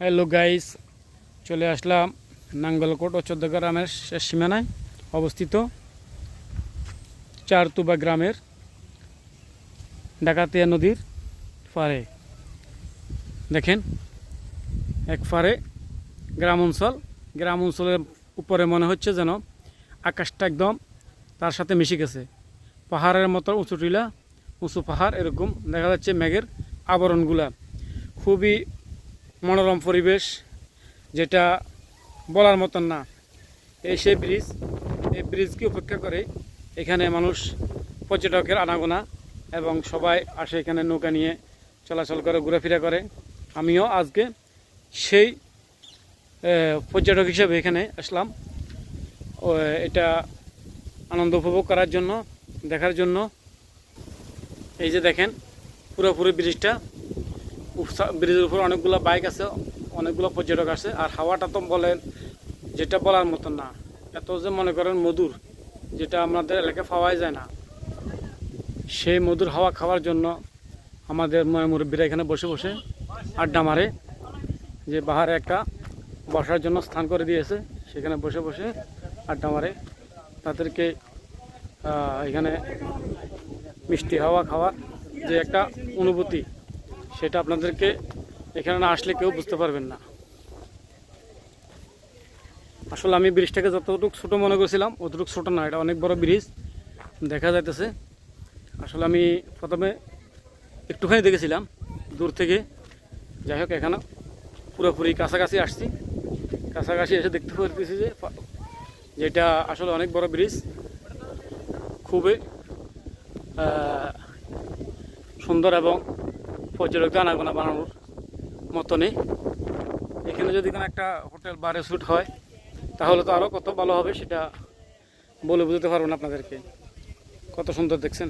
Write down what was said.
Hello guys চলে আসলাম নাঙ্গলকোট ও চোদ্দ গ্রামের শেষ সীমানায় অবস্থিত চারতুবা গ্রামের ডাকাতিয়া নদীর পারে দেখেন, এক পারে গ্রাম অঞ্চল। গ্রাম অঞ্চলের উপরে মনে হচ্ছে যেন আকাশটা একদম তার সাথে মিশে গেছে। পাহাড়ের মতো উঁচু টিলা, উঁচু পাহাড়, এরকম দেখা যাচ্ছে মেঘের আবরণগুলা। খুবই মনোরম পরিবেশ যেটা বলার মতন না। এই সেই ব্রিজ, এই ব্রিজকে উপেক্ষা করে এখানে মানুষ পর্যটকের আনাগোনা এবং সবাই আসে এখানে নৌকা নিয়ে চলাচল করে, ঘোরাফেরা করে। আমিও আজকে সেই পর্যটক হিসেবে এখানে আসলাম। এটা আনন্দ উপভোগ করার জন্য, দেখার জন্য। এই যে দেখেন, পুরোপুরি ব্রিজটা। ব্রিজের উপর অনেকগুলো বাইক আছে, অনেকগুলো পর্যটক আছে আর হাওয়াটা তো বলেন, যেটা বলার মতন না। এত যে মনে করেন মধুর, যেটা আমাদের এলাকায় পাওয়াই যায় না। সেই মধুর হাওয়া খাওয়ার জন্য আমাদের মুরব্বীরা এখানে বসে বসে আড্ডা মারে, যে বাহারে একটা বসার জন্য স্থান করে দিয়েছে। সেখানে বসে বসে আড্ডা মারে। তাদেরকে এখানে মিষ্টি হাওয়া খাওয়ার যে একটা অনুভূতি। সেটা আপনাদেরকে এখানে না আসলে কেউ বুঝতে পারবেন না। আসলে আমি ব্রিজটাকে যতটুকু ছোটো মনে করেছিলাম, অতটুকু ছোটো না, এটা অনেক বড় ব্রিজ, দেখা যাইতেছে। আসলে আমি প্রথমে একটুখানি দেখেছিলাম, দূর থেকে। যাই হোক, এখানে পুরোপুরি কাছাকাছি আসছি। কাছাকাছি এসে দেখতে পারতেছি যে, যেটা আসলে অনেক বড় ব্রিজ। খুবই সুন্দর এবং পর্যটক আনাগোনা বানানোর মতো নেই এখানে যদি কোনো একটা হোটেল বা রেসুট হয়, তাহলে তো আরও কত ভালো হবে সেটা বলে বুঝতে পারব না আপনাদেরকে। কত সুন্দর দেখছেন?